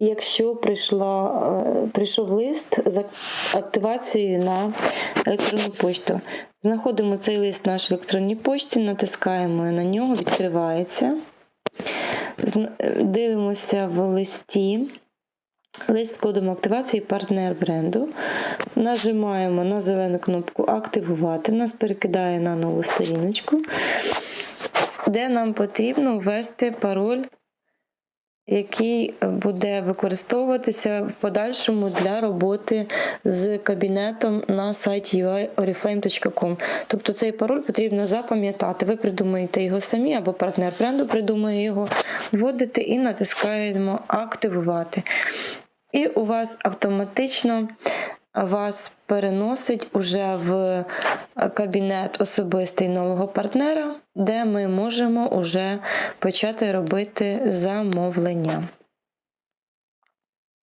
Якщо прийшла, е, прийшов лист з активацією на електронну почту, знаходимо цей лист в нашій електронній почті, натискаємо на нього, відкривається. Е, Дивимося в листі. Лист кодом активації партнер бренду. Нажимаємо на зелену кнопку Активувати. Нас перекидає на нову сторіночку, де нам потрібно ввести пароль, який буде використовуватися в подальшому для роботи з кабінетом на сайті ui.oriflame.com. Тобто цей пароль потрібно запам'ятати. Ви придумаєте його самі або партнер бренду придумає його, вводите і натискаємо Активувати. І у вас автоматично вас переносить уже в кабінет особистий нового партнера, де ми можемо уже почати робити замовлення.